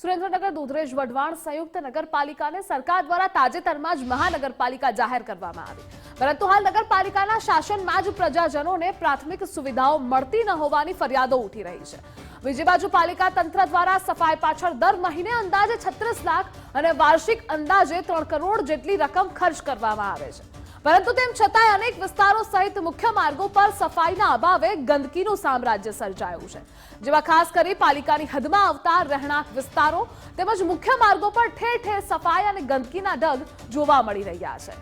સુરેન્દ્રનગર દૂધરેજ વઢવાણ સંયુક્ત નગરપાલિકાને સરકાર દ્વારા તાજેતરમાં જ મહાનગરપાલિકા જાહેર કરવામાં આવી. પરંતુ હાલ નગરપાલિકાના શાસનમાં જ પ્રજાજનોને પ્રાથમિક સુવિધાઓ મળતી ન હોવાની ફરિયાદો ઉઠી રહી છે. બીજી બાજુ પાલિકા તંત્ર દ્વારા સફાઈ પાછળ દર મહિને અંદાજે છત્રીસ લાખ અને વાર્ષિક અંદાજે ત્રણ કરોડ જેટલી રકમ ખર્ચ કરવામાં આવે છે. પરંતુ તેમ છતાંય અનેક વિસ્તારો સહિત મુખ્ય માર્ગો પર સફાઈના અભાવે ગંદકીનું સામ્રાજ્ય સર્જાયું છે. જેમાં ખાસ કરી પાલિકાની હદમાં આવતા રહેણાંક વિસ્તારો તેમજ મુખ્ય માર્ગો પર ઠેર ઠેર સફાઈ અને ગંદકીના ઢગ જોવા મળી રહ્યા છે.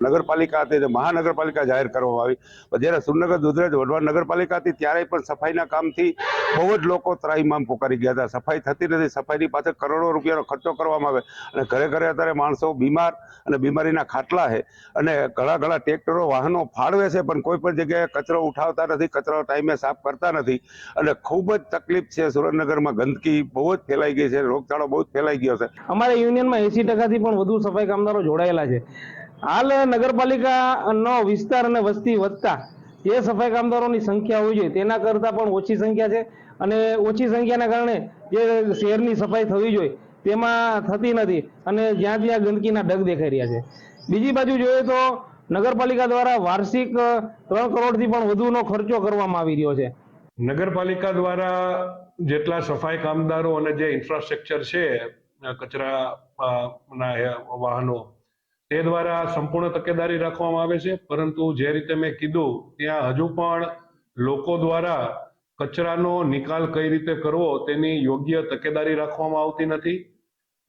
નગરપાલિકા હતી મહાનગરપાલિકા જાહેર કરવામાં આવી. જ્યારે સુરનગર દુધરેજ, વઢવાણ નગરપાલિકા હતી ત્યારે પણ સફાઈના કામથી બહુ જ લોકો ત્રાહીમામ પોકારી ગયા હતા. સફાઈ થતી નથી. સફાઈની પાછળ કરોડો રૂપિયાનો ખર્ચો કરવામાં આવે અને ઘરે ઘરે અત્યારે માણસો બીમાર અને બીમારીના ખાટલા છે અને ઘણા ઘણા ટ્રેક્ટરો, વાહનો ફાળવે છે પણ કોઈ પણ જગ્યાએ કચરો ઉઠાવતા નથી કચરો ટાઈમે સાફ કરતા નથી અને ખૂબ જ તકલીફ છે સુરેન્દ્રનગરમાં. ગંદકી બહુ જ ફેલાઈ ગઈ છે, રોગચાળો બહુ જ ફેલાઈ ગયો છે. અમારા યુનિયનમાં એસી ટકાથી પણ વધુ સફાઈ કામદારો જોડાયેલા છે. હાલ નગરપાલિકાનો વિસ્તાર અને વસ્તી વધતા જે સફાઈ કામદારોની સંખ્યા હોય છે તેના કરતાં પણ ઓછી સંખ્યા છે અને ઓછી સંખ્યાના કારણે જે શહેરની સફાઈ થવી જોઈએ તેમાં થતી નથી અને જ્યાં ત્યાં ગંદકીના ડગ દેખાઈ રહ્યા છે. બીજી બાજુ જોઈએ તો નગરપાલિકા દ્વારા વાર્ષિક ત્રણ કરોડથી પણ વધુનો ખર્ચો કરવામાં આવી રહ્યો છે. નગરપાલિકા દ્વારા જેટલા સફાઈ કામદારો અને જે ઇન્ફ્રાસ્ટ્રક્ચર છે કચરા વાહનો તે દ્વારા સંપૂર્ણ તકેદારી રાખવામાં આવે છે. પરંતુ જે રીતે મેં કીધું, ત્યાં હજુ પણ લોકો દ્વારા કચરાનો નિકાલ કઈ રીતે કરવો તેની યોગ્ય તકેદારી રાખવામાં આવતી નથી.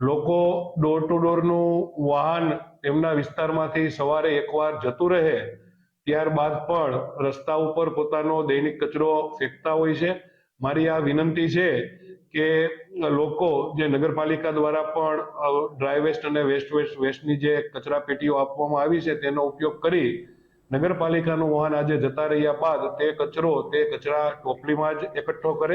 લોકો ડોર ટુ ડોરનું વાહન તેમના વિસ્તારમાંથી સવારે એકવાર જતું રહે, ત્યારબાદ પણ રસ્તા ઉપર પોતાનો દૈનિક કચરો ફેંકતા હોય છે. મારી આ વિનંતી છે કે લોકો જે નગરપાલિકા દ્વારા પણ ડ્રાય વેસ્ટ અને વેસ્ટ વેસ્ટ વેસ્ટની જે કચરા પેટીઓ આપવામાં આવી છે, તેનો ઉપયોગ કરી નગરપાલિકાનું વાહન આજે જતા રહ્યા બાદ તે કચરો, તે કચરા ટોપલીમાં જ એકઠો કરે